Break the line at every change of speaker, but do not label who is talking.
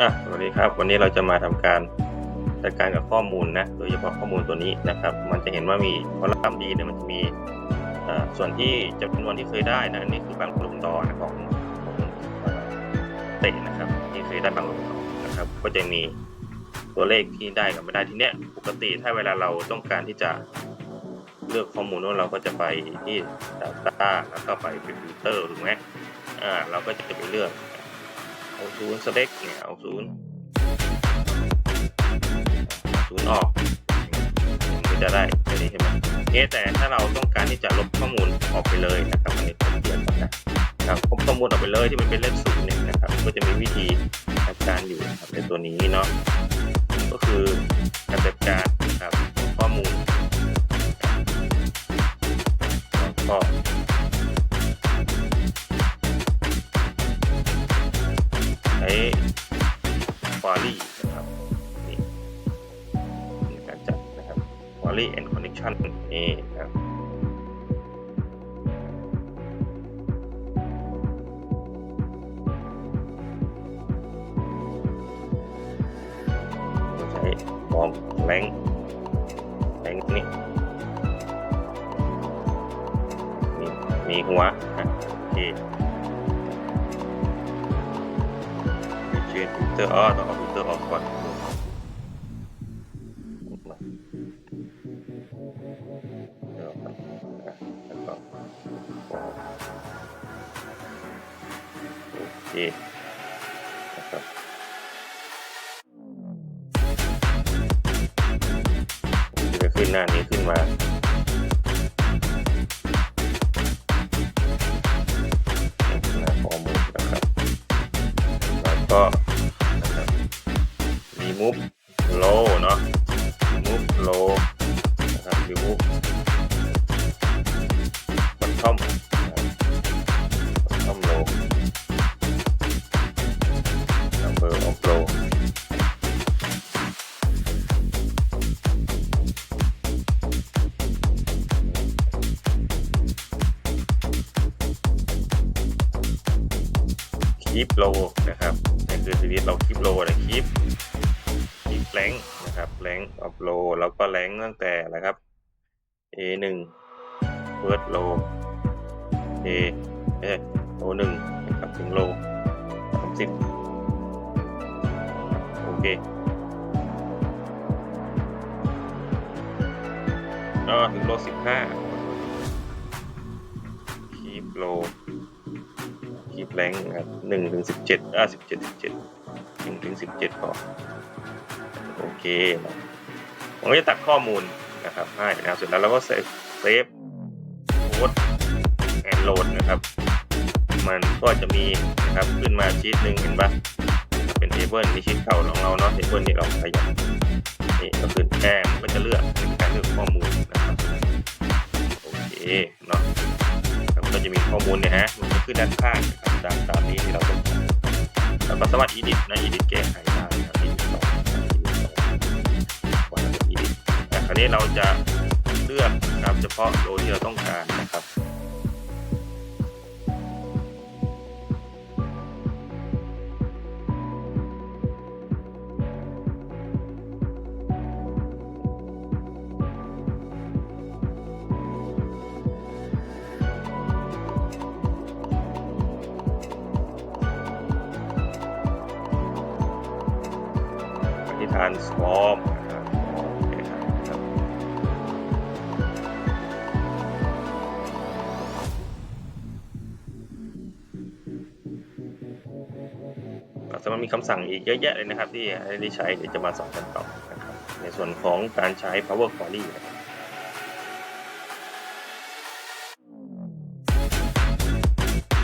อะสวัสดีครับ วันนี้เราจะมาทำการจัดการกับข้อมูลนะ โดยเฉพาะข้อมูลตัวนี้นะครับ มันจะเห็นว่ามีคอลัมน์ดีเนี่ยมันจะมีส่วนที่จำนวนที่เคยได้นะนี่คือบางลงดอนะของของเตะนะครับ ที่เคยได้บางลงดอนะครับ ก็จะมีตัวเลขที่ได้กับไม่ได้ทีเนี้ยปกติถ้าเวลาเราต้องการที่จะเลือกข้อมูลนั้นเราก็จะไปที่ Data แล้วก็ไปเป็นฟิลเตอร์ถูกไหมอ่าเราก็จะไปเลือก เอาศูนย์ select เนี่ยเอาศูนย์ศูนย์ออกมันก็จะได้แค่นี้ใช่ไหมเอ๊แต่ถ้าเราต้องการที่จะลบข้อมูลออกไปเลยนะครับอันนี้ผมเขียนก่อนนะครับลบข้อมูลออกไปเลยที่มันเป็นเลขศูนย์เนี่ยนะครับ ก็จะมีวิธีจัดการอยู่ในตัวนี้เนาะก็คือการจัดการนะครับ ใช้ query นะครับนี่ในการจัดนะครับ query and connection นี่นะครับเราใช้ฟอร์มแรงแรงนี่มีมีหัวอะโอเค เชนฟิลเตอร์อ๋อต้องเอาฟิลเตอร์ออกก่อนเดี๋ยวก่อนนะแล้วก็โอเคนะครับมันจะขึ้นหน้านี้ขึ้นมาหน้าข้อมูลนะครับ แล้วก็ remove low เนาะ remove low นะครับ remove bottom นะครับ bottom low number of low คีปโลนะครับนี่คือทีนี้เราคีปโลนะคีปคีป แรงนะครับแรงออฟโลแล้วก็แรงตั้งแต่นะครับ A หนึ่งเฟิร์สโล A เอ๊ะโลหนึ่งนะครับถึงโลสามสิบโอเคก็ถึงโลสิบห้าคีปโลคีบแรงนะครับหนึ่งถึงสิบเจ็ดอ่าสิบเจ็ดสิบเจ็ดหนึ่งถึงสิบเจ็ดพอ โอเคผมก็จะตัดข้อมูลนะครับให้นะครับเสร็จแล้วเราก็เซฟเซฟโค้ดแอนโหลดนะครับ มันก็จะมีนะครับขึ้นมาชีตหนึ่งเห็นปะเป็นเทเบิลมีชีตเก่าของเราเนาะเทเบิลนี้เราขยับนี่ก็คือแอมก็จะเลือกการเลือกข้อมูลนะครับโอเคเนาะก็จะมีข้อมูลเนี่ยฮะมันจะขึ้นด้านข้างนะครับตามตามนี้ที่เราต้องการเราก็สามารถ edit นะ edit แก้ไข คราวนี้เราจะเลือกนะครับเฉพาะโลที่เราต้องการนะครับอธิษฐานสวอม สามารถมีคำสั่งอีกเยอะแยะเลยนะครับ ที่ได้ใช้เดี๋ยวจะมาสอนกันต่อนะครับในส่วนของการใช้ power query นะครับ